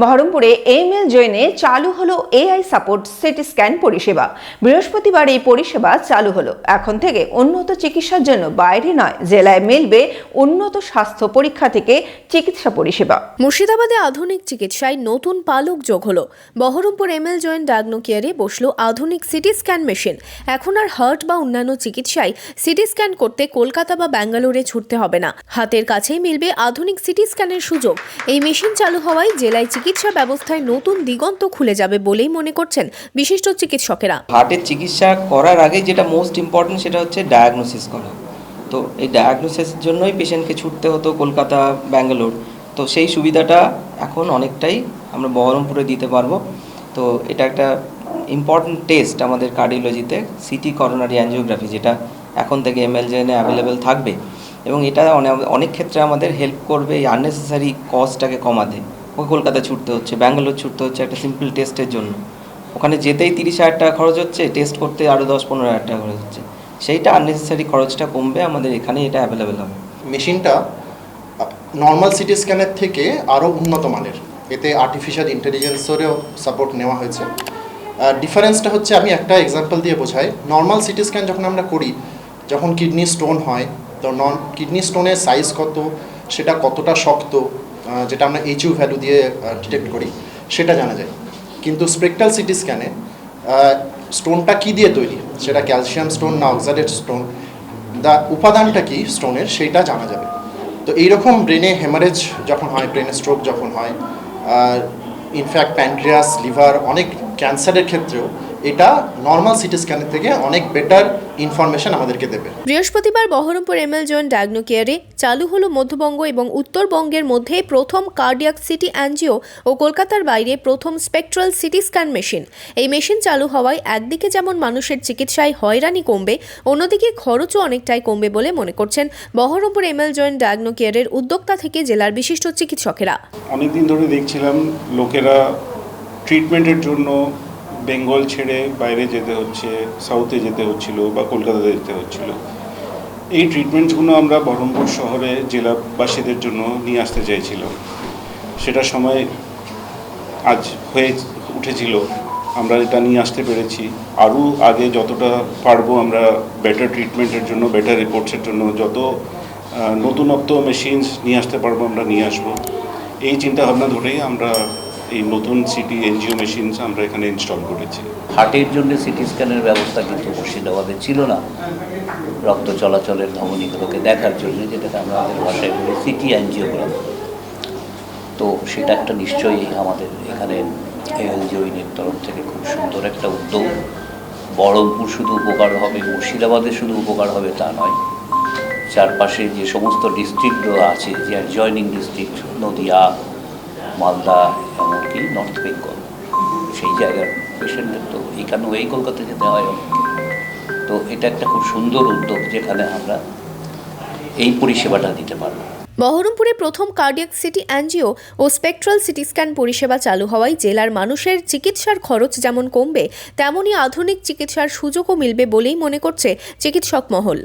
বহরমপুরে এমএল জৈনে চালু হলো এআই সাপোর্ট সিটি স্ক্যান পরিষেবা। বৃহস্পতিবার এই পরিষেবা চালু হলো। এখন থেকে উন্নত চিকিৎসার জন্য বাইরে নয়, জেলায় মিলবে উন্নত স্বাস্থ্য পরীক্ষা থেকে চিকিৎসা পরিষেবা। মুর্শিদাবাদে আধুনিক চিকিৎসায় নতুন পালক যোগ হলো। বহরমপুর এমএল জয়েন্ট ডায়াগনো কেয়ারে বসল আধুনিক সিটি স্ক্যান মেশিন। এখন আর হার্ট বা অন্যান্য চিকিৎসায় সিটি স্ক্যান করতে কলকাতা বা ব্যাঙ্গালোরে ছুটতে হবে না। হাতের কাছেই মিলবে আধুনিক সিটি স্ক্যানের সুযোগ। এই মেশিন চালু হওয়ায় জেলায় চিকিৎসা ব্যবস্থায় নতুন দিগন্ত খুলে যাবে বলেই মনে করছেন বিশিষ্ট চিকিৎসকেরা। হার্টের চিকিৎসা করার আগে যেটা মোস্ট ইম্পর্টেন্ট সেটা হচ্ছে ডায়াগনোসিস করা। তো এই ডায়াগনোসিসের জন্যই পেশেন্টকে ছুটতে হতো কলকাতা, ব্যাঙ্গালোর। তো সেই সুবিধাটা এখন অনেকটাই আমরা বহরমপুরে দিতে পারব। তো এটা একটা ইম্পর্টেন্ট টেস্ট আমাদের কার্ডিওলজিতে সিটি করোনারি অ্যাঞ্জিওগ্রাফি যেটা এখন থেকে এমএল জেনে অ্যাভেলেবেল থাকবে। এবং এটা অনেক ক্ষেত্রে আমাদের হেল্প করবে এই আননেসেসারি কস্টটাকে কমাতে। ওই কলকাতা ছুটতে হচ্ছে, ব্যাঙ্গালোর ছুটতে হচ্ছে একটা সিম্পল টেস্টের জন্য। ওখানে যেতেই তিরিশ হাজার টাকা খরচ হচ্ছে টেস্ট করতে আরও দশ, পনেরো হাজার টাকা খরচ হচ্ছে। সেইটা আননেসেসারি খরচটা কমবে, আমাদের এখানে এটা অ্যাভেলেবেল হবে। মেশিনটা নর্মাল সিটি স্ক্যানের থেকে আরও উন্নত মানের। এতে আর্টিফিশিয়াল ইন্টেলিজেন্সেরও সাপোর্ট নেওয়া হয়েছে। ডিফারেন্সটা হচ্ছে, আমি একটা এক্সাম্পল দিয়ে বোঝাই। নর্মাল সিটি স্ক্যান যখন আমরা করি, যখন কিডনি স্টোন হয়, তো নন কিডনি স্টোনের সাইজ কত, সেটা কতটা শক্ত যেটা আমরা এইচইউ ভ্যালু দিয়ে ডিটেক্ট করি, সেটা জানা যায়। কিন্তু স্পেকট্রাল সিটি স্ক্যানে স্টোনটা কি দিয়ে তৈরি? সেটা ক্যালসিয়াম স্টোন না অক্সালেট স্টোন? দা উপাদানটা কি স্টোনের সেইটা জানা যাবে। তো এইরকম ব্রেনে হেমারেজ যখন হয় ব্রেনে স্ট্রোক যখন হয় ইনফ্যাক্ট প্যান্ড্রিয়াস লিভার অনেক ক্যান্সারের ক্ষেত্রেও এটা নর্মাল সিটি স্ক্যানের থেকে অনেক বেটার ইনফরমেশন আমাদেরকে দেবে। বৃহস্পতিবার বহরমপুর এমএল জয়েন্ট ডায়াগনো কেয়ারে চালু হলো মধ্যবঙ্গ এবং উত্তরবঙ্গের মধ্যে প্রথম কার্ডিয়াক সিটি অ্যাঞ্জিও ও কলকাতার বাইরে প্রথম স্পেকট্রাল সিটি স্ক্যান মেশিন এই মেশিন চালু হওয়ায় একদিকে যেমন মানুষের চিকিৎসায় হয়রানি কমবে অন্যদিকে খরচও অনেকটাই কমবে বলে মনে করছেন বহরমপুর এমএল জয়েন্ট ডায়াগনো কেয়ারের উদ্যোক্তা থেকে জেলার বিশিষ্ট চিকিৎসকেরা। অনেক দিন ধরে দেখছিলাম লোকেরা ট্রিটমেন্টের জন্য বেঙ্গল ছেড়ে বাইরে যেতে হচ্ছে সাউথে যেতে হচ্ছিল বা কলকাতাতে যেতে হচ্ছিল। এই ট্রিটমেন্টগুলো আমরা বহরমপুর শহরে জেলাবাসীদের জন্য নিয়ে আসতে চাইছিলাম সেটা সময় আজ হয়ে উঠেছিল। আমরা এটা নিয়ে আসতে পেরেছি। আরও আগে যতটা পারব আমরা বেটার ট্রিটমেন্টের জন্য বেটার রিপোর্টসের জন্য, যত নতুনত্ব মেশিনস নিয়ে আসতে পারব আমরা নিয়ে আসব। এই চিন্তাভাবনা ধরেই আমরা এই নতুন সিটি এনজিও মেশিনস আমরা এখানে ইনস্টল করেছি। হার্টের জন্য সিটি স্ক্যানের ব্যবস্থা কিন্তু মুর্শিদাবাদে ছিল না। রক্ত চলাচলের ধমনীগুলোকে দেখার জন্য যেটাকে আমরা আমাদের ভাষায় বলি সিটি অ্যাঞ্জিওগ্রাম তো সেটা একটা নিশ্চয়ই আমাদের এখানে এএলজিওইনের তরফ থেকে খুব সুন্দর একটা উদ্যোগ। বহরমপুর শুধু উপকার হবে, মুর্শিদাবাদে শুধু উপকার হবে তা নয়। চারপাশে যে সমস্ত ডিস্ট্রিক্টগুলো আছে, যে জয়নিং ডিস্ট্রিক্ট নদিয়া মালদা এমনকি নর্থ বেঙ্গল, সেই জায়গার পেশেন্টের তো এখানে এই কলকাতা যেতে হয়। তো এটা একটা খুব সুন্দর উদ্যোগ যেখানে আমরা এই পরিষেবাটা দিতে পারব বহরমপুরে প্রথম কার্ডিয়াক সিটি অ্যাঞ্জিও ও স্পেকট্রাল সিটি স্ক্যান পরিষেবা চালু হওয়ায় জেলার মানুষের চিকিৎসার খরচ যেমন কমবে তেমনই আধুনিক চিকিৎসার সুযোগও মিলবে বলেই মনে করছে চিকিৎসক মহল